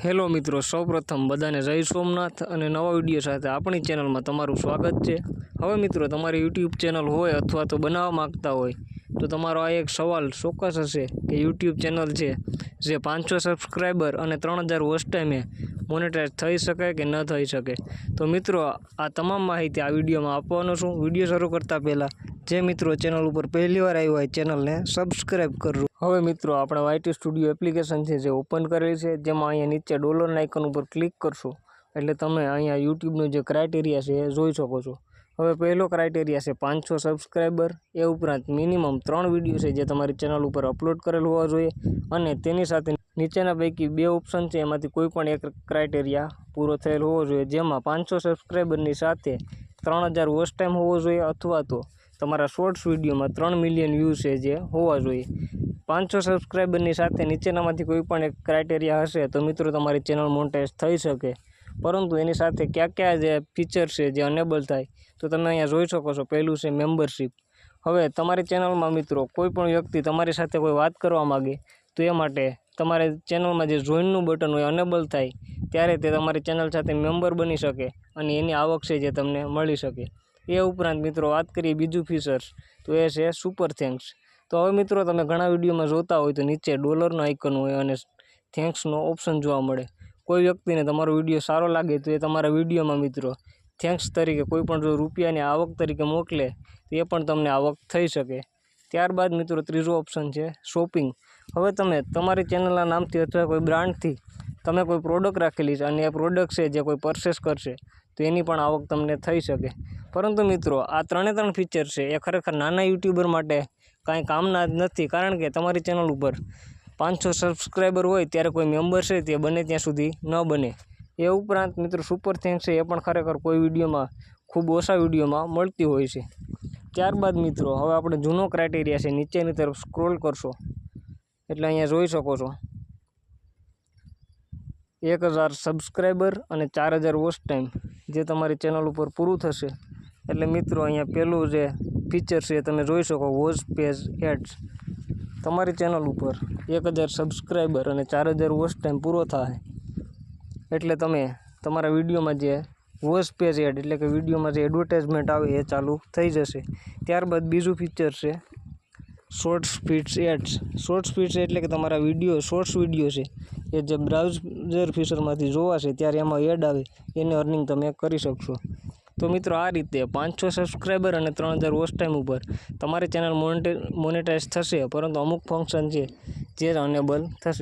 Hello મિત્રો, સૌપ્રથમ બધાને જય સોમનાથ અને નવા વીડિયો સાથે આપણી ચેનલમાં તમારું સ્વાગત છે. હવે મિત્રો, તમારી યુટ્યુબ ચેનલ હોય અથવા તો બનાવવા માગતા હોય, તો તમારો આ એક સવાલ ચોક્કસ હશે કે યુટ્યુબ ચેનલ છે, જે પાંચસો સબસ્ક્રાઈબર અને ત્રણ હજાર વોચ ટાઈમે મોનેટાઈઝ થઈ શકે કે ન થઈ શકે? તો મિત્રો, આ તમામ માહિતી આ વિડીયોમાં આપવાનો છું. વીડિયો શરૂ કરતાં પહેલાં, જે મિત્રો ચેનલ ઉપર પહેલી વાર આવ્યો હોય, ચેનલને સબસ્ક્રાઈબ કરજો. હવે મિત્રો, આપણે વાયટી સ્ટુડિયો એપ્લિકેશન છે જે ઓપન કરેલી છે, જેમાં અહીંયા નીચે ડોલરના આઇકન ઉપર ક્લિક કરશો. એટલે તમે અહીંયા યુટ્યુબનો જે ક્રાઇટેરિયા છે એ જોઈ શકો છો. હવે પહેલો ક્રાઇટેરિયા છે પાંચસો સબસ્ક્રાઈબર એ ઉપરાંત મિનિમમ ત્રણ વીડિયો છે જે તમારી ચેનલ ઉપર અપલોડ કરેલ હોવા જોઈએ. અને તેની સાથે નીચેના પૈકી બે ઓપ્શન છે, એમાંથી કોઈ પણ એક ક્રાઇટેરિયા પૂરો થયેલ હોવો જોઈએ. જેમાં પાંચસો સબસ્ક્રાઈબરની સાથે ત્રણ હજાર વોચ ટાઈમ હોવો જોઈએ, અથવા તો તમારા શોર્ટ્સ વિડીયોમાં ત્રણ મિલિયન વ્યૂ છે જે હોવા જોઈએ. પાંચસો સબસ્ક્રાઈબરની સાથે નીચેનામાંથી કોઈ પણ એક ક્રાઇટેરિયા હશે તો મિત્રો તમારી ચેનલ મોનેટાઈઝ થઈ શકે. પરંતુ એની સાથે કયા કયા જે ફીચર છે જે અનેબલ થાય, તો તમે અહીંયા જોઈ શકો છો. પહેલું છે મેમ્બરશિપ હવે તમારી ચેનલમાં મિત્રો કોઈ પણ વ્યક્તિ તમારી સાથે કોઈ વાત કરવા માગે, તો એ માટે તમારે ચેનલમાં જે જોઈનનું બટન હોય અનેબલ થાય, ત્યારે તે તમારી ચેનલ સાથે મેમ્બર બની શકે અને એની આવક છે જે તમને મળી શકે. એ ઉપરાંત મિત્રો વાત કરીએ બીજું ફીચર્સ તો એ છે સુપર થેન્ક્સ તો હવે મિત્રો તમે ઘણા વિડીયોમાં જોતા હોય તો નીચે ડોલરનો આઇકન હોય અને થેન્ક્સનો ઓપ્શન જોવા મળે. કોઈ વ્યક્તિને તમારો વીડિયો સારો લાગે તો એ તમારા વિડીયોમાં મિત્રો થેન્ક્સ તરીકે કોઈ પણ જો રૂપિયાની આવક તરીકે મોકલે તો એ પણ તમને આવક થઈ શકે. ત્યારબાદ મિત્રો ત્રીજો ઓપ્શન છે શોપિંગ હવે તમે તમારી ચેનલના નામથી અથવા કોઈ બ્રાન્ડથી તમે કોઈ પ્રોડક્ટ રાખેલી છે અને એ પ્રોડક્ટ છે જે કોઈ પરચેસ કરશે તો એની પણ આવક તમને થઈ શકે. પરંતુ મિત્રો આ ત્રણે ત્રણ ફીચર છે. એ ખરેખર નાના યુટ્યુબર માટે કાંઈ કામના જ નથી. કારણ કે તમારી ચેનલ ઉપર પાંચસો સબસ્ક્રાઈબર હોય ત્યારે કોઈ મેમ્બર છે તે બને ત્યાં સુધી ન બને. એ ઉપરાંત મિત્રો સુપર થેન્ક્સ છે, એ પણ ખરેખર કોઈ વિડીયોમાં, ખૂબ ઓછા વિડીયોમાં મળતી હોય છે. ત્યારબાદ મિત્રો, હવે આપણે જૂનો ક્રાઇટેરિયા છે, નીચેની તરફ સ્ક્રોલ કરશો. એટલે અહીંયા જોઈ શકો છો. એક હજાર સબસ્ક્રાઈબર અને ચાર હજાર વોચ ટાઈમ જે તમારી ચેનલ ઉપર પૂરું થશે. એટલે મિત્રો, અહીંયા પહેલું જે ફીચર છે તમે જોઈ શકો વોચ પેજ એડ્સ તમારી ચેનલ ઉપર એક હજાર સબસ્ક્રાઈબર અને ચાર હજાર વોચ ટાઈમ પૂરો થાય. એટલે તમે તમારા વિડીયોમાં જે વોચ પેજ એડ એટલે કે વિડીયોમાં જે એડવર્ટાઇઝમેન્ટ આવે એ ચાલુ થઈ જશે. ત્યારબાદ બીજું ફીચર છે short speeds ads short speeds એટલે કે તમારા વીડિયો શોર્ટ્સ વીડિયો છે, એ જે બ્રાઉઝર ફીચરમાંથી જોવાશે ત્યારે એમાં એડ આવે, એને અર્નિંગ તમે કરી શકશો. તો મિત્રો આ રીતે પાંચસો સબસ્ક્રાઈબર અને ત્રણ હજાર વોચ ટાઈમ ઉપર તમારી ચેનલ મોનેટાઈઝ થશે, પરંતુ અમુક ફંક્શન છે જે અનેબલ થશે.